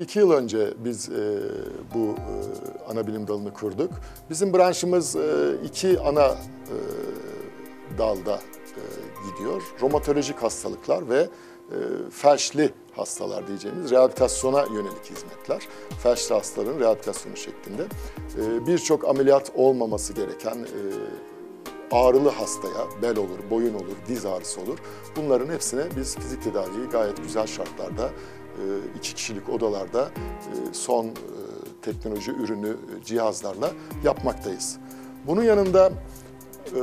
İki yıl önce biz e, bu e, ana bilim dalını kurduk. Bizim branşımız e, iki ana e, dalda e, gidiyor. Romatolojik hastalıklar ve e, felçli hastalar diyeceğimiz rehabilitasyona yönelik hizmetler. Felçli hastaların rehabilitasyonu şeklinde. E, Birçok ameliyat olmaması gereken e, ağrılı hastaya, bel olur, boyun olur, diz ağrısı olur. Bunların hepsine biz fizik tedaviyi gayet güzel şartlarda, iki kişilik odalarda e, son e, teknoloji ürünü e, cihazlarla yapmaktayız. Bunun yanında e,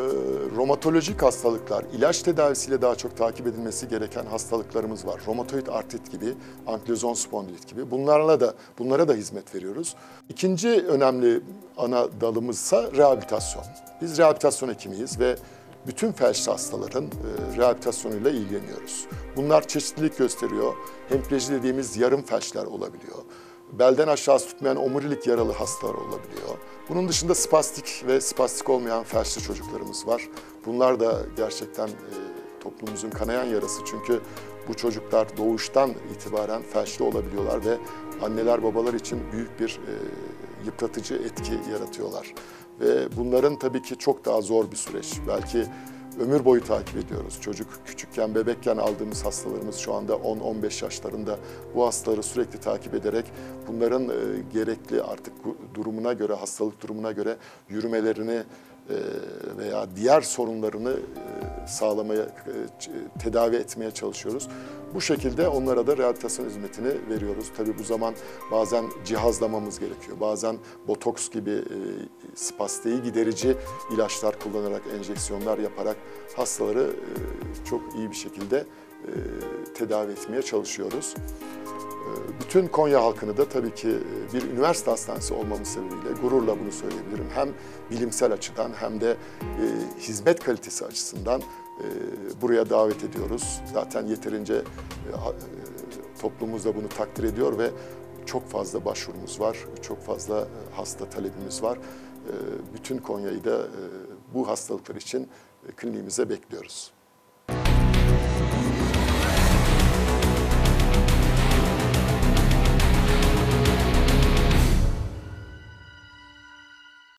romatolojik hastalıklar, ilaç tedavisiyle daha çok takip edilmesi gereken hastalıklarımız var. Romatoid artrit gibi, ankilozon spondilit gibi. Bunlarla da bunlara da hizmet veriyoruz. İkinci önemli ana dalımızsa rehabilitasyon. Biz rehabilitasyon hekimiyiz ve bütün felçli hastaların e, rehabilitasyonuyla ilgileniyoruz. Bunlar çeşitlilik gösteriyor. Hemipleji dediğimiz yarım felçler olabiliyor. Belden aşağısı tutmayan omurilik yaralı hastalar olabiliyor. Bunun dışında spastik ve spastik olmayan felçli çocuklarımız var. Bunlar da gerçekten e, toplumumuzun kanayan yarası çünkü bu çocuklar doğuştan itibaren felçli olabiliyorlar ve anneler babalar için büyük bir e, yıpratıcı etki yaratıyorlar. Ve bunların tabii ki çok daha zor bir süreç. Belki ömür boyu takip ediyoruz. Çocuk küçükken, bebekken aldığımız hastalarımız şu anda 10-15 yaşlarında bu hastaları sürekli takip ederek bunların e, gerekli artık durumuna göre, hastalık durumuna göre yürümelerini e, veya diğer sorunlarını e, sağlamaya, e, tedavi etmeye çalışıyoruz. Bu şekilde onlara da rehabilitasyon hizmetini veriyoruz. Tabii bu zaman bazen cihazlamamız gerekiyor. Bazen botoks gibi e, giderici ilaçlar kullanarak, enjeksiyonlar yaparak hastaları e, çok iyi bir şekilde e, tedavi etmeye çalışıyoruz. Bütün Konya halkını da tabii ki e, bir üniversite hastanesi olmamız sebebiyle gururla bunu söyleyebilirim. Hem bilimsel açıdan hem de e, hizmet kalitesi açısından e, buraya davet ediyoruz. Zaten yeterince e, e, toplumumuz da bunu takdir ediyor ve çok fazla başvurumuz var, çok fazla e, hasta talebimiz var. Bütün Konya'yı da bu hastalıklar için kliniğimize bekliyoruz.